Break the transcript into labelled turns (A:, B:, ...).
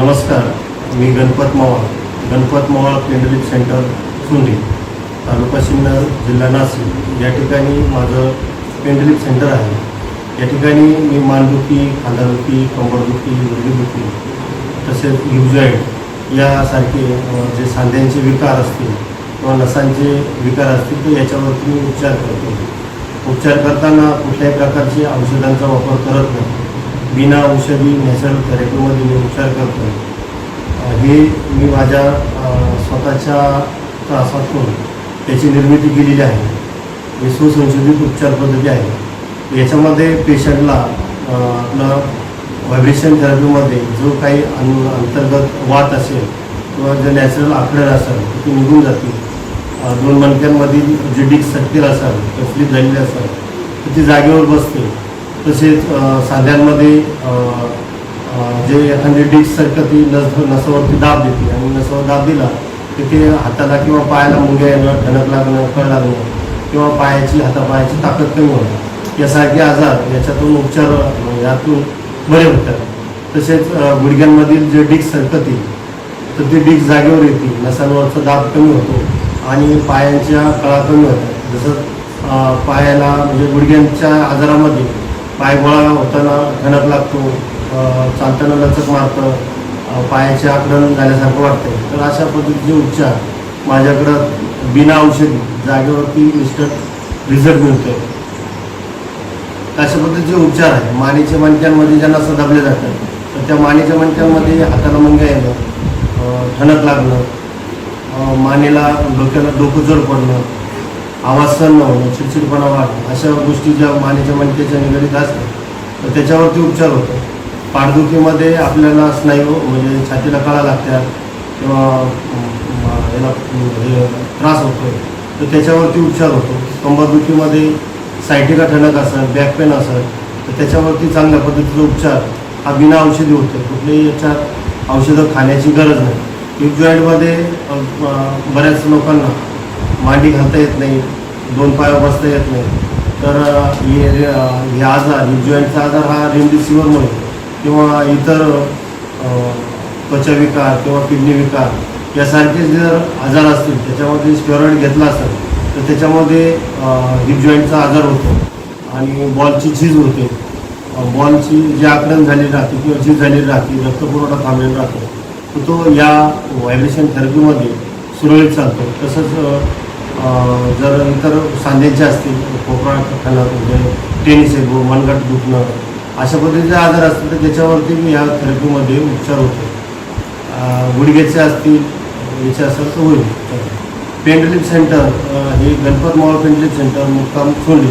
A: नमस्कार मी गणपत मवाळ गणपत मवाळ पेंडलिक सेंटर सुंदी तालुका सिन्नर जिल्हा नाशिक. या ठिकाणी माझं पेंडलिक सेंटर आहे. या ठिकाणी मी मानदुखी खांदादुखी कंबरदुखी गुडघेदुखी तसेच युजॉईड यासारखे जे सांध्यांचे विकार असतील किंवा नसांचे विकार असतील तर याच्यावरती मी उपचार करतो. उपचार करताना कुठल्याही प्रकारचे औषधांचा वापर करत नाही. बिना औषधी नॅचरल थेरपीमध्ये मी उपचार करतो हे मी माझ्या स्वतःच्या त्रासातून त्याची निर्मिती केलेली आहे. ही सुसंशोधित उपचार पद्धती आहे. याच्यामध्ये पेशंटला आपलं व्हायब्रेशन थेरपीमध्ये जो काही अन अंतर्गत वात असेल किंवा जे नॅचरल आकडर असेल तर ती निघून जातील. दोन मणक्यांमधील जे डिक्स सटकेल असाल किंवा फ्लिप झालेली असेल तर ती जागेवर बसते तसेच सांध्यांमध्ये जे एखादी डिक्स सारखं ती नस नसावरती दाब देते. आणि नसावर दाब दिला तर ते हाताला किंवा पायाला मुंग्या येणं ठणक लागणं फळ लागणं किंवा पायाची हातापायाची ताकद कमी होणं यासारखे आजार याच्यातून उपचार यातून बरे होतात. तसेच गुडघ्यांमधील जे डिक्स सरकतील तर ते डिक्स जागेवर येतील नसांवरचा दाब कमी होतो आणि पायांच्या कळा कमी होतात. जसं पायाला म्हणजे गुडघ्यांच्या आजारामध्ये पाय गोळा होताना घनक लागतो चालताना लचक मारतं पायाचे आकडण झाल्यासारखं वाटतं तर अशा पद्धतीचे उपचार माझ्याकडं बिना औषधी जागेवरती इन्स्टंट रिझल्ट मिळतो अशा पद्धतीचे उपचार आहे मानेच्या मणक्यांमध्ये ज्यांना असं जातात तर त्या मानेच्या मणक्यांमध्ये हाताला मुंग्या येणं अ, ठणक लागणं मानेला डोक्याला डोकं जड पडणं आवासन न होणं चिडचिडपणा वाढणं अशा गोष्टी ज्या मानेच्या मणक्याच्या निगडीत असतात तर त्याच्यावरती उपचार होतो. पाठदुखीमध्ये आपल्याला स्नायू म्हणजे छातीला कळा लागतात किंवा याला हे त्रास होतो तर त्याच्यावरती उपचार होतो. कंबरदुखीमध्ये सायटिका ठणक असेल बॅक पेन असेल तर त्याच्यावरती चांगल्या पद्धतीचा उपचार हा बिना औषधी होतो कुठल्याही याच्यात औषधं खाण्याची गरज नाही. हिप जॉईंटमध्ये बऱ्याच लोकांना मांडी घालता येत नाही दोन पायावर बसता येत नाही. तर हे हे आजार हे जॉईंटचा आजार हा रेमडिसिवीरमुळे किंवा इतर अ, त्वचाविकार किंवा किडनी विकार यासारखे जर आजार असतील त्याच्यामध्ये स्टेरॉइड घेतला असेल तर त्याच्यामध्ये हिप जॉईंटचा आजार होतो आणि बॉलची झीज होते. बॉलची जी आकलन झालेली राहते किंवा झीज झालेली राहते रक्तपुरवठा थांबलेला राहतो तर तो या व्हायब्रेशन थेरपीमध्ये सुरळीत चालतो. तसंच जर इतर सांध्यांचे असतील कोपरा खाणं म्हणजे टेनिस एल्बो मनगट दुखणं अशा पद्धतीचे आजार असतील तर त्याच्यावरती मी या थेरपीमध्ये उपचार होतो. गुडघ्याचे असतील याचे असेल तर होईल. पेंडलिप सेंटर हे गणपत मॉल पेंडलिप सेंटर मुक्काम सोंडली